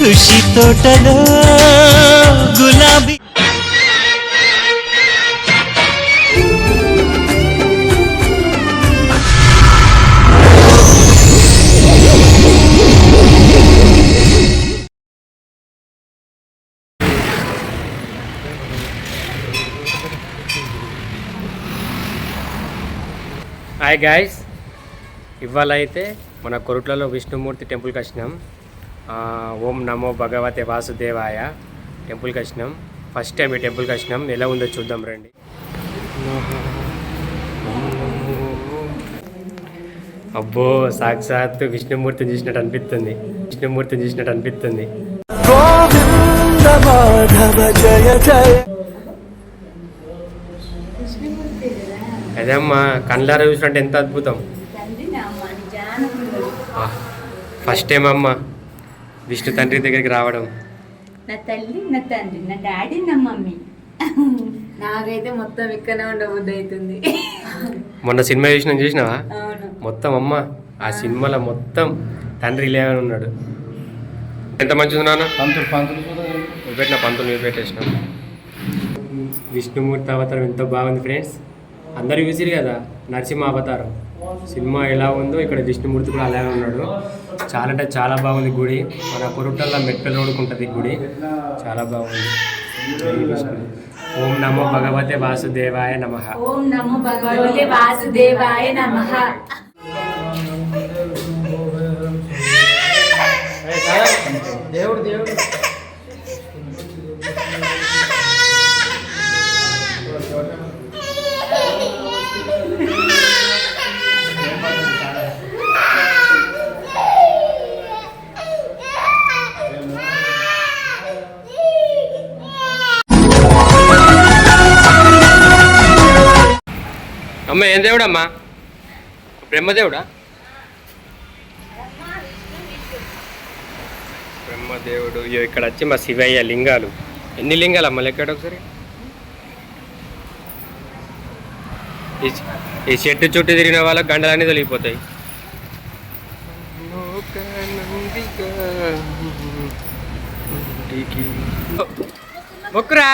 ఖుషి తోటలో గులాబీ hi guys ఇవాళ అయితే మన కొరుట్లలో విష్ణుమూర్తి టెంపుల్కి వచ్చినాం. ఓం నమో భగవతే వాసుదేవాయ. టెంపుల్కి వచ్చినాం ఫస్ట్ టైం ఈ టెంపుల్కి వచ్చినాం ఎలా ఉందో చూద్దాం రండి. అబ్బో సాక్షాత్ విష్ణుమూర్తిని చూసినట్టు అనిపిస్తుంది. విష్ణుమూర్తిని చూసినట్టు అనిపిస్తుంది. జయ అదేమ్మా కళ్ళారా చూసినట్టు ఎంత అద్భుతం. ఫస్ట్ టైం అమ్మ. విష్ణు తండ్రి దగ్గరికి రావడం. నా తల్లి నా తండ్రి నా డాడీ నా మమ్మీ. నాకైతే మొత్తం ఇక్కడనే ఉండబుద్ధి అవుతుంది మొన్న సినిమా చూసిన చూసినావా? మొత్తం అమ్మ ఆ సినిమాలో మొత్తం తండ్రి లేవని ఉన్నాడు. ఎంత మంచిది నాన్న? పంతులు పంతులు పెట్టిన పంతులు నువ్వు పెట్టేసిన విష్ణుమూర్తి అవతారం ఎంతో బాగుంది ఫ్రెండ్స్. అందరూ చూసిరు కదా నరసింహ అవతారం. సినిమా ఎలా ఉందో ఇక్కడ విష్ణుమూర్తి కూడా అలాగే ఉన్నాడు. చాలా అంటే చాలా బాగుంది గుడి. మన కొరుటల్లో మెట్పల్ రోడ్డుకు ఉంటుంది గుడి. చాలా బాగుంది. ఓం నమో భగవతే వాసుదేవాయ నమః. ఓం నమో భగవతే వాసుదేవాయ నమః. దేవుడు దేవుడు. అమ్మ ఏం దేవుడమ్మా? బ్రహ్మదేవుడా? బ్రహ్మదేవుడు. ఇయ్యో ఇక్కడ వచ్చి మా శివయ్య లింగాలు. ఎన్ని లింగాలు అమ్మ లెక్కాడు ఒకసారి? ఈ చెట్టు చుట్టూ తిరిగిన వాళ్ళకి గంటలన్నీ తొలగిపోతాయి. మొక్కురా.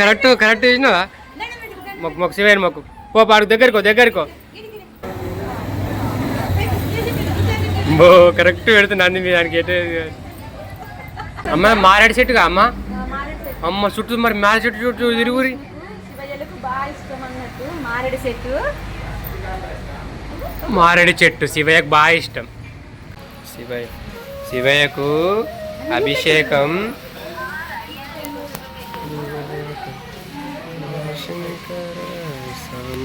కరెక్ట్ కరెక్ట్ చేసినావా? మొక్కు మొక్కు శివయ్య మొక్కు. పో పాడు దగ్గరకో దగ్గరకో బో కరెక్ట్ పెడుతున్నా అన్ని మీ దానికి ఎటు అమ్మ మారేడు చెట్టుగా అమ్మ? అమ్మ చుట్టూ మరి మారేడు చెట్టు చుట్టూ తిరుగురి. మారేడు చెట్టు శివయ్యకు బాగా ఇష్టం. శివయ్య శివయ్యకు అభిషేకం.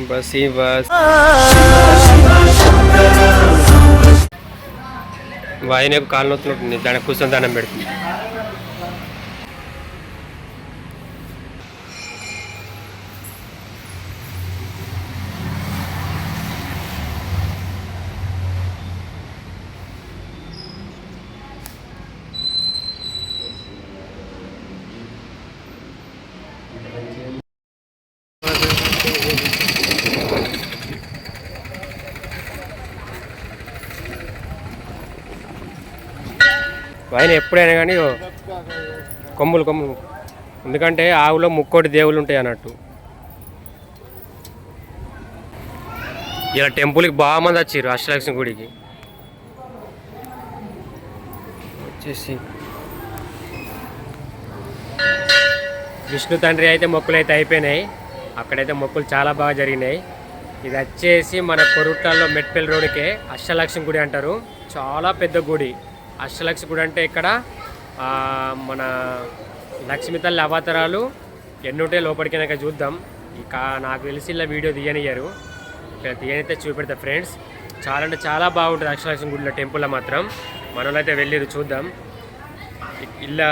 సాంబ శివ వాయినకు కాలు నొత్తులుంటుంది దానికి కూర్చొని దానం పెడుతుంది. వాయిన ఎప్పుడైనా కానీ కొమ్ములు కొమ్ములు. ఎందుకంటే ఆవులో ముక్కోటి దేవుళ్ళు ఉంటాయి అన్నట్టు. ఇలా టెంపుల్కి బాగా మంది వచ్చారు అష్టలక్ష్మి గుడికి. వచ్చేసి. విష్ణు తండ్రి అయితే మొక్కులు అయితే అయిపోయినాయి. అక్కడైతే మొక్కులు చాలా బాగా జరిగినాయి. ఇది వచ్చేసి మన కొరుట్లలో మెట్పల్లి రోడ్కే అష్టలక్ష్మి గుడి అంటారు. చాలా పెద్ద గుడి. అష్టలక్ష్మి గుడి అంటే ఇక్కడ మన లక్ష్మి తల్లి అవతారాలు ఎన్నుంటే లోపలికి చూద్దాం. ఇక నాకు తెలిసి ఇలా వీడియో తీయనియ్యారు. ఇక్కడ తీయనైతే చూపెడతా ఫ్రెండ్స్. చాలా అంటే చాలా బాగుంటుంది అక్షలక్ష్మి గుడిలో టెంపుల్లో మాత్రం. మనలో అయితే వెళ్ళిరు చూద్దాం. ఇలా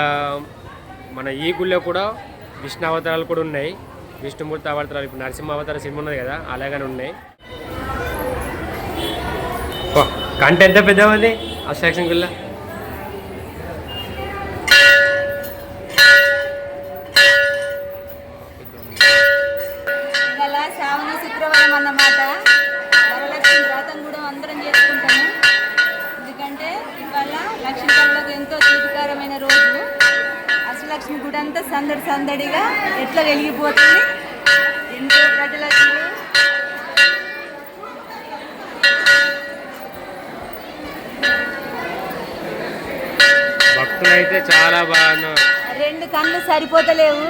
మన ఈ గుళ్ళో కూడా విష్ణు అవతారాలు కూడా ఉన్నాయి. విష్ణుమూర్తి అవతారాలు ఇప్పుడు నరసింహ అవతార సినిమా ఉన్నది కదా అలాగనే ఉన్నాయి. కంటే కంట ఎంత పెద్దమంది ఉంది గుళ్ళ? అన్నమాట వరలక్ష్మి వ్రతం కూడా అందరం చేసుకుంటాము. ఎందుకంటే ఇవాళ లక్ష్మీ కళ్ళకు ఎంతో తీపికరమైన రోజు. అష్టలక్ష్మి గుడి అంతా సందడి సందడిగా ఎట్లా వెలిగిపోతుంది? ఎంతో ప్రజలకు భక్తులు అయితే చాలా బాగా రెండు కళ్ళు సరిపోతలేవు.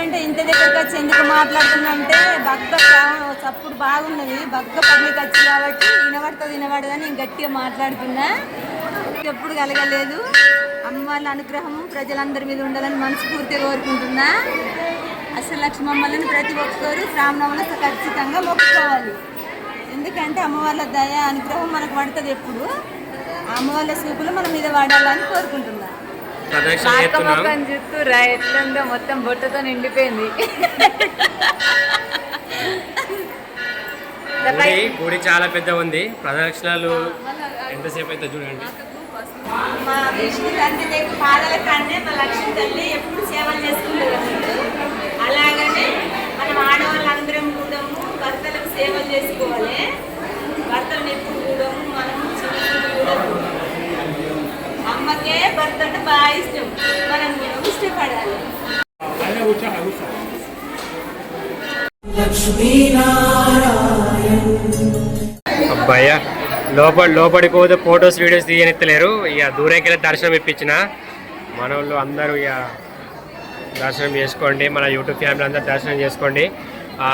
ఎందుకంటే ఇంత దగ్గరకు వచ్చి ఎందుకు మాట్లాడుతుందంటే భక్త చప్పుడు బాగున్నది. భక్త పబ్లిక్ వచ్చి కాబట్టి వినబడుతుంది వినబడదని నేను గట్టిగా మాట్లాడుతున్నా. ఎప్పుడు కలగలేదు. అమ్మ వాళ్ళ అనుగ్రహం ప్రజలందరి మీద ఉండాలని మనస్ఫూర్తిగా కోరుకుంటున్నా. అసలు లక్ష్మమ్మలను ప్రతి ఒక్కరు శ్రామణంలో ఖచ్చితంగా మొక్కుకోవాలి. ఎందుకంటే అమ్మవార్ల దయ అనుగ్రహం మనకు పడుతుంది ఎప్పుడు. అమ్మవార్ల సూపులు మన మీద వాడాలని కోరుకుంటున్నా. ప్రదక్షిణ చేస్తున్నాం చూస్తురా ఎట్లుందో మొత్తం బొట్టతో నిండిపోయింది. గుడి గుడి చాలా పెద్ద ఉంది. ప్రదక్షిణాలు ఎంతసేపు అయితే చూడండి. మా విష్ణు తండ్రి దగ్గర పాదాల కాడనే మా లక్ష్మి తల్లి ఎప్పుడు సేవలు చేసుకుంటుంది. అన్నట్టు అలాగనే మనం ఆడవాళ్ళందరం కూడాము భర్తలకు సేవలు చేసుకోవాలి. భర్తలను ఎప్పుడు కూడాము మనము చిన్న కూడదు అమ్మకే భర్త అంటే బాగా ఇష్టం. మనం కూడా ఇష్టపడాలి? అబ్బాయ్యా లోపల లోపలికి పోతే ఫొటోస్ వీడియోస్ తీయనిత్తలేరు. ఇక దూరంకి వెళ్ళి దర్శనం ఇప్పించిన. మన వాళ్ళు అందరూ ఇక దర్శనం చేసుకోండి. మన యూట్యూబ్ ఫ్యామిలీ అందరూ దర్శనం చేసుకోండి. ఆ,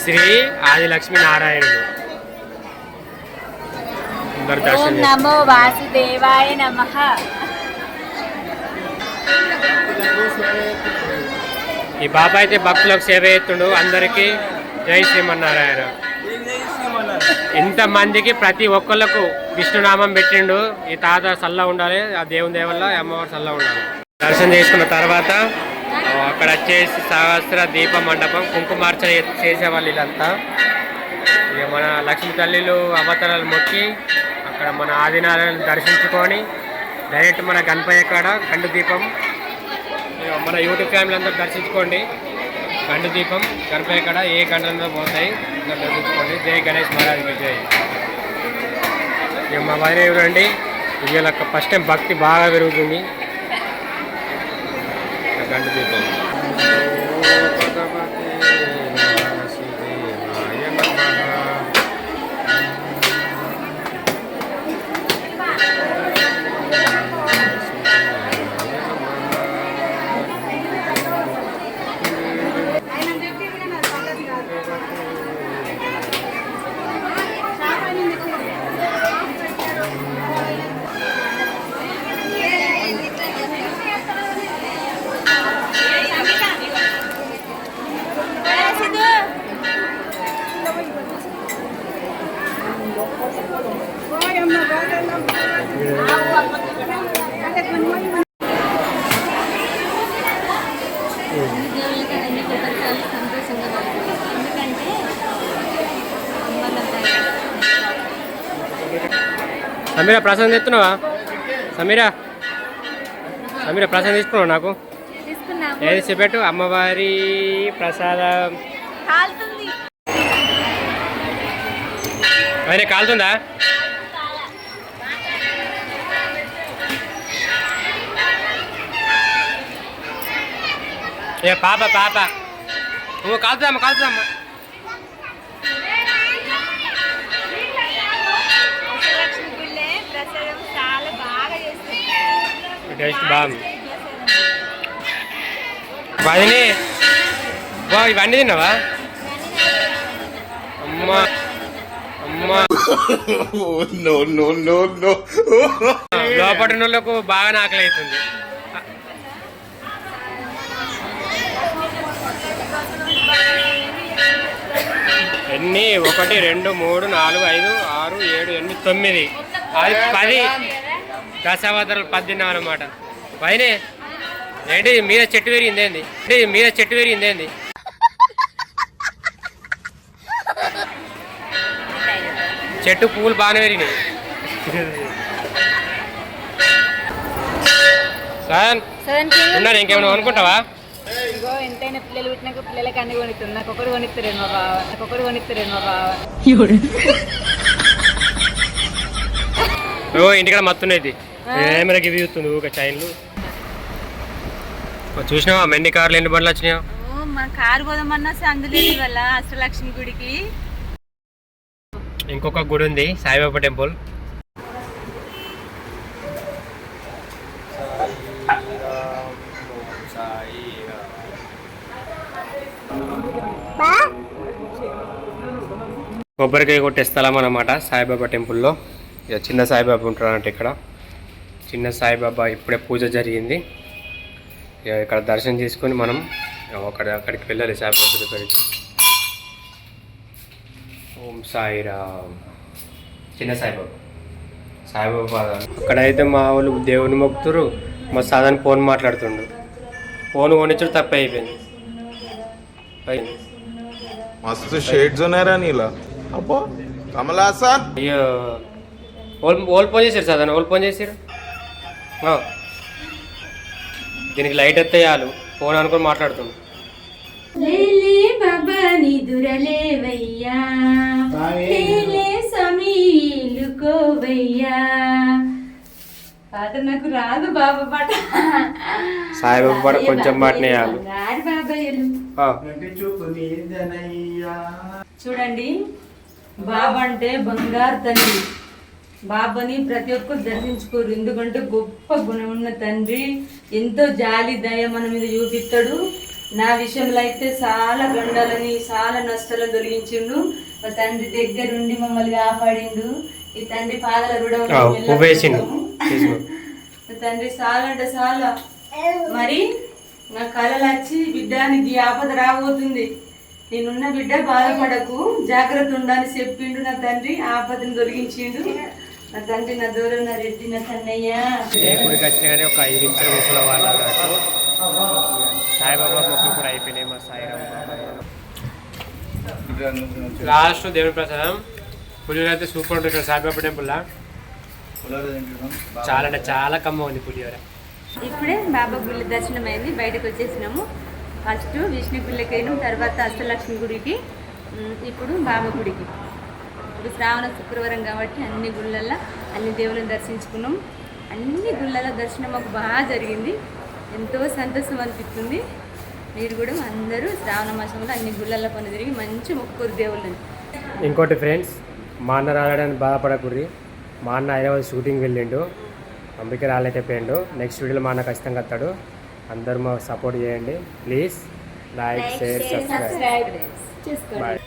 శ్రీ ఆదిలక్ష్మి నారాయణుడు అందరు ఓం. నమో వాసుదేవాయ నమః. ఈ బాబా అయితే భక్తులకు సేవ చేస్తుండు అందరికీ జై శ్రీమన్నారాయణ. ఇంతమందికి ప్రతి ఒక్కళ్ళకు విష్ణునామం పెట్టిండు ఈ తాత సల్ల ఉండాలి ఆ దేవుని దేవల్ల అమ్మవారు సల్ల ఉండాలి. దర్శనం చేసుకున్న తర్వాత అక్కడ వచ్చేసి సహస్ర దీప మండపం కుంకుమార్చన చేసేవాళ్ళు వీళ్ళంతా. ఇక మన లక్ష్మీ తల్లిలు అవతారాలు మొక్కి అక్కడ మన ఆదినారాయణ దర్శించుకొని డైరెక్ట్ మన గణపయ్య కాడ గండు దీపం. మన యూట్యూబ్ ఫ్యామిలీ అందరూ దర్శించుకోండి. గండు దీపం గణపయ్య కాడ ఏ గంటలో పోతాయి అందరూ దర్శించుకోండి. జై గణేష్ మహారాజ్ విజయ్ ఇక మా వదిన చూడండి వీళ్ళ ఫస్ట్ టైం భక్తి బాగా పెరుగుతుంది. గండు దీపం. సమీరా ప్రసాదం తెస్తున్నావా సమీరా. సమీరా ప్రసాదం తీసుకున్నావు నాకు? ఏది చెప్పట్టు అమ్మవారి ప్రసాదం. అయినా కాలుతుందా? ఏ పాప పాప. నువ్వు కాలుతుందమ్మా కాలుతుందమ్మా. టేస్ట్ బాగుంది వదిని బా ఇవన్నీ తిన్నావా? అమ్మా. అమ్మా. లోపటి వాళ్ళకు బాగా ఆకలి అవుతుంది ఎన్ని? ఒకటి రెండు మూడు నాలుగు ఐదు ఆరు ఏడు ఎనిమిది తొమ్మిది. అది పది. దశావతారాలు పది తిన్నాం అనమాట పైనే ఏంటి మీద చెట్టు పెరిగింది ఏంది ఏంటి మీద చెట్టు పెరిగింది ఏంది చెట్టు పువ్వులు బాగానే పెరిగినాయి సెవెంటీన్ ఉన్నారు ఇంకేమైనా అనుకుంటావా ఇగో ఎంత పెళ్ళైన పిల్లలు పుట్టినాక పిల్లలకి అన్ని కొనిస్తారు నాకు ఒకటి కొనిస్తారు మా బావ. నాకు ఒకటి కొనిస్తారు మా బావ. ఓ ఇంటికాడ మత్తున్నది ఏమైనా ఇవి చూస్తుంది ఊక చైన్లు. చూసినావా? మెన్ని కార్లు ఎన్ని బండ్లు వచ్చినాయో? ఓ, మన కారు పోదామన్నా అందులేదు ఇవాళ అష్టలక్ష్మి గుడికి. ఇంకొక గుడి ఉంది సాయిబాబా టెంపుల్. కొబ్బరికాయ కొట్టే స్థలం అన్నమాట సాయిబాబా టెంపుల్లో. ఇక చిన్న సాయిబాబా ఉంటారంట ఇక్కడ. చిన్న సాయిబాబా ఇప్పుడే పూజ జరిగింది. ఇక్కడ దర్శనం చేసుకొని మనం అక్కడ అక్కడికి వెళ్ళాలి సాయిబాబా దగ్గరికి. ఓం సాయిరా చిన్న సాయిబాబా. సాయిబాబా పాదాలు అక్కడైతే మా వాళ్ళు దేవుని మొక్కుతురు మా సాధారణ ఫోన్ మాట్లాడుతుండు ఫోన్ కొనిచ్చుడు తప్పే అయిపోయింది. మస్తు షేడ్స్ ఉన్నారా నీలా. అబ్బో కమలాసన్. అయ్యో. ఓల్ ఓల్ ఫోన్ చేశారు సాధారణ ఓల్ ఫోన్ చేశారు దీనికి లైట్ ఎత్తే చాలు. ఫోన్ అనుకొని నిదురలేవయ్యా. లేలే సమీలుకోవయ్యా పాట నాకు రాదు బాబా పాట. సాయిబాబా పాట కొంచెం పాటనే చాలు బంగారు బాబాయ్యలు ఆ. చూడండి బాబా అంటే బంగారు తండ్రి బాబాని ప్రతి ఒక్కరు దర్శించుకోరు. ఎందుకంటే గొప్ప గుణం ఉన్న తండ్రి ఎంతో జాలి దయ మన మీద చూపిస్తాడు. నా విషయంలో అయితే చాలా గండాలని చాలా నష్టాలను తొలగించిండు. మా తండ్రి దగ్గరుండి మమ్మల్ని కాపాడిండు. ఈ తండ్రి పాదాల తీసుకో. తండ్రి చాలా అంటే చాలా. మరి నా కళలు వచ్చి బిడ్డానికి ఆపద రాబోతుంది. నేనున్న బిడ్డ బాధపడకు. జాగ్రత్త ఉండని చెప్పిండు నా తండ్రి. ఆపదను తొలగించిండు. నా తండ్రి నా దూరం నా రెడ్డి నా తన్నయ్య ఏ గుడికి వచ్చినా కానీ ఒక ఐదు నిమిషాలు కూర్చున్న వాళ్ళు అన్నట్టు. సాయిబాబా మొక్కులు కూడా అయిపోయినాయి మా సాయిరామ్ లాస్ట్ దేవుడి ప్రసాదం. పులిహోర అయితే సూపర్ ఉంటుంది ఇక్కడ సాయిబాబా టెంపుల్లో చాలా అంటే చాలా కమ్మ ఉంది పులిహోర. ఇప్పుడే బాబా గుడి దర్శనం అయింది. బయటకు వచ్చేసినాము. ఫస్ట్ విష్ణు గుళ్ళకైనా తర్వాత అష్టలక్ష్మి గుడికి. ఇప్పుడు బాబా గుడికి. ఇప్పుడు శ్రావణ శుక్రవారం కాబట్టి అన్ని గుళ్ళల్లో అన్ని దేవులను దర్శించుకున్నాం. అన్ని గుళ్ళల దర్శనం మాకు బాగా జరిగింది. ఎంతో సంతోషం అనిపిస్తుంది. మీరు కూడా అందరూ శ్రావణ మాసంలో అన్ని గుళ్ళల్లో పని తిరిగి మంచి మొక్కురు దేవుళ్ళని. ఇంకోటి ఫ్రెండ్స్ మా అన్న రాలేడానికి బాధపడకూడదు. మా అన్న హైదరాబాద్ షూటింగ్ వెళ్ళిండు. అందుకే రాలేకపోయిండు నెక్స్ట్ వీడియోలో మా అన్న ఖచ్చితంగా వస్తాడు. అందరూ మాకు సపోర్ట్ చేయండి. Please like share subscribe. Bye.